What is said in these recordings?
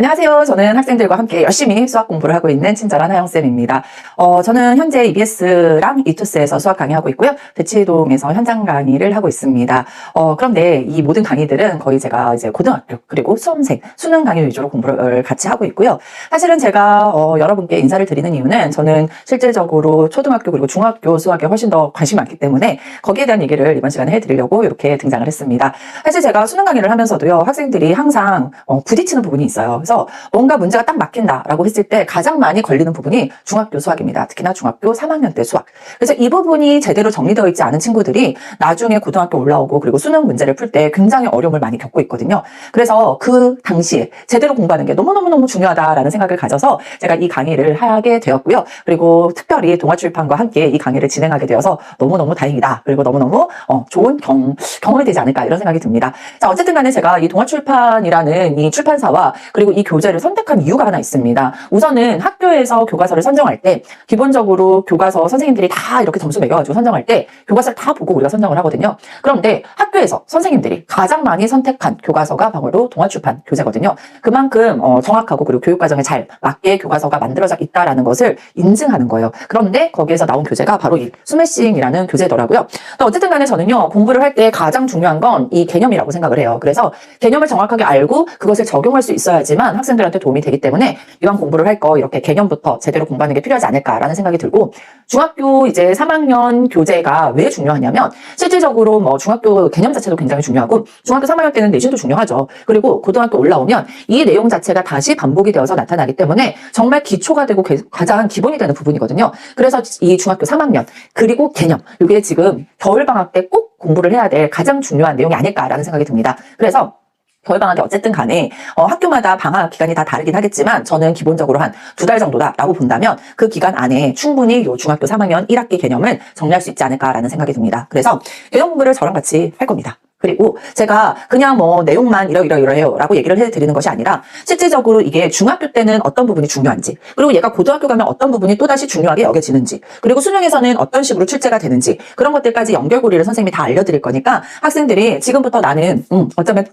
안녕하세요. 저는 학생들과 함께 열심히 수학 공부를 하고 있는 친절한 하영쌤입니다. 어, 저는 현재 EBS랑 이투스에서 수학 강의하고 있고요. 대치동에서 현장 강의를 하고 있습니다. 어, 그런데 이 모든 강의들은 거의 제가 이제 고등학교 그리고 수험생, 수능 강의 위주로 공부를 같이 하고 있고요. 사실은 제가 어, 여러분께 인사를 드리는 이유는 저는 실질적으로 초등학교 그리고 중학교 수학에 훨씬 더 관심이 많기 때문에 거기에 대한 얘기를 이번 시간에 해드리려고 이렇게 등장을 했습니다. 사실 제가 수능 강의를 하면서도요, 학생들이 항상 어, 부딪히는 부분이 있어요. 그래서 뭔가 문제가 딱 막힌다라고 했을 때 가장 많이 걸리는 부분이 중학교 수학입니다. 특히나 중학교 3학년 때 수학. 그래서 이 부분이 제대로 정리되어 있지 않은 친구들이 나중에 고등학교 올라오고 그리고 수능 문제를 풀 때 굉장히 어려움을 많이 겪고 있거든요. 그래서 그 당시에 제대로 공부하는 게 너무너무너무 중요하다라는 생각을 가져서 제가 이 강의를 하게 되었고요. 그리고 특별히 동아출판과 함께 이 강의를 진행하게 되어서 너무너무 다행이다. 그리고 너무너무 어, 좋은 경, 경험이 되지 않을까 이런 생각이 듭니다. 자, 어쨌든 간에 제가 이 동아출판이라는 이 출판사와 그리고 이 교재를 선택한 이유가 하나 있습니다. 우선은 학교에서 교과서를 선정할 때 기본적으로 교과서 선생님들이 다 이렇게 점수 매겨가지고 선정할 때 교과서를 다 보고 우리가 선정을 하거든요. 그런데 학교에서 선생님들이 가장 많이 선택한 교과서가 바로 동아출판 교재거든요. 그만큼 어, 정확하고 그리고 교육과정에 잘 맞게 교과서가 만들어져 있다라는 것을 인증하는 거예요. 그런데 거기에서 나온 교재가 바로 이 스매싱이라는 교재더라고요. 또 어쨌든 간에 저는요, 공부를 할 때 가장 중요한 건 이 개념이라고 생각을 해요. 그래서 개념을 정확하게 알고 그것을 적용할 수 있어야지만 학생들한테 도움이 되기 때문에 이왕 공부를 할 거 이렇게 개념부터 제대로 공부하는 게 필요하지 않을까라는 생각이 들고 중학교 이제 3학년 교재가 왜 중요하냐면 실질적으로 뭐 중학교 개념 자체도 굉장히 중요하고 중학교 3학년 때는 내신도 중요하죠. 그리고 고등학교 올라오면 이 내용 자체가 다시 반복이 되어서 나타나기 때문에 정말 기초가 되고 개- 가장 기본이 되는 부분이거든요. 그래서 이 중학교 3학년 그리고 개념 이게 지금 겨울 방학 때 꼭 공부를 해야 될 가장 중요한 내용이 아닐까라는 생각이 듭니다. 그래서 겨울방학이 어쨌든 간에 어, 학교마다 방학 기간이 다 다르긴 하겠지만 저는 기본적으로 한 두 달 정도다라고 본다면 그 기간 안에 충분히 요 중학교 3학년 1학기 개념을 정리할 수 있지 않을까라는 생각이 듭니다. 그래서 개념 공부를 저랑 같이 할 겁니다. 그리고 제가 그냥 뭐 내용만 이러이러이러해요 라고 얘기를 해드리는 것이 아니라 실질적으로 이게 중학교 때는 어떤 부분이 중요한지 그리고 얘가 고등학교 가면 어떤 부분이 또다시 중요하게 여겨지는지 그리고 수능에서는 어떤 식으로 출제가 되는지 그런 것들까지 연결고리를 선생님이 다 알려드릴 거니까 학생들이 지금부터 나는 음, 어쩌면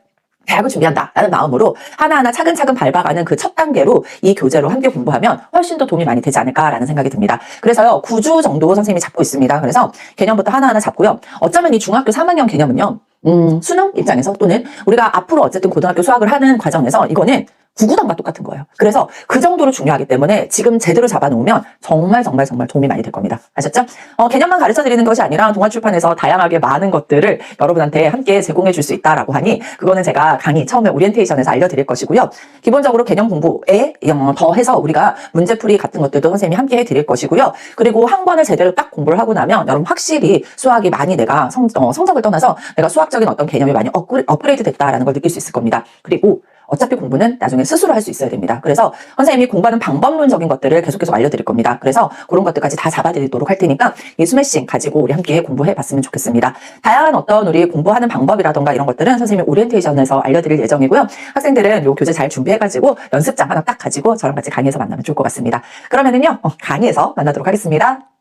대학을 준비한다 라는 마음으로 하나하나 차근차근 밟아가는 그 첫 단계로 이 교재로 함께 공부하면 훨씬 더 도움이 많이 되지 않을까라는 생각이 듭니다. 그래서요, 9주 정도 선생님이 잡고 있습니다. 그래서 개념부터 하나하나 잡고요. 어쩌면 이 중학교 3학년 개념은요, 음, 수능 입장에서 또는 우리가 앞으로 어쨌든 고등학교 수학을 하는 과정에서 이거는 구구단과 똑같은 거예요. 그래서 그 정도로 중요하기 때문에 지금 제대로 잡아놓으면 정말 정말 정말 도움이 많이 될 겁니다. 아셨죠? 어, 개념만 가르쳐 드리는 것이 아니라 동아출판에서 다양하게 많은 것들을 여러분한테 함께 제공해 줄 수 있다라고 하니 그거는 제가 강의 처음에 오리엔테이션에서 알려드릴 것이고요. 기본적으로 개념 공부에 어, 더해서 우리가 문제풀이 같은 것들도 선생님이 함께 해드릴 것이고요. 그리고 한 번을 제대로 딱 공부를 하고 나면 여러분 확실히 수학이 많이 내가 성, 어, 성적을 떠나서 내가 수학적인 어떤 개념이 많이 업그레, 업그레이드 됐다라는 걸 느낄 수 있을 겁니다. 그리고 어차피 공부는 나중에 스스로 할 수 있어야 됩니다. 그래서 선생님이 공부하는 방법론적인 것들을 계속해서 알려드릴 겁니다. 그래서 그런 것들까지 다 잡아드리도록 할 테니까 이 스매싱 가지고 우리 함께 공부해 봤으면 좋겠습니다. 다양한 어떤 우리 공부하는 방법이라던가 이런 것들은 선생님이 오리엔테이션에서 알려드릴 예정이고요. 학생들은 요 교재 잘 준비해가지고 연습장 하나 딱 가지고 저랑 같이 강의에서 만나면 좋을 것 같습니다. 그러면은요, 어, 강의에서 만나도록 하겠습니다.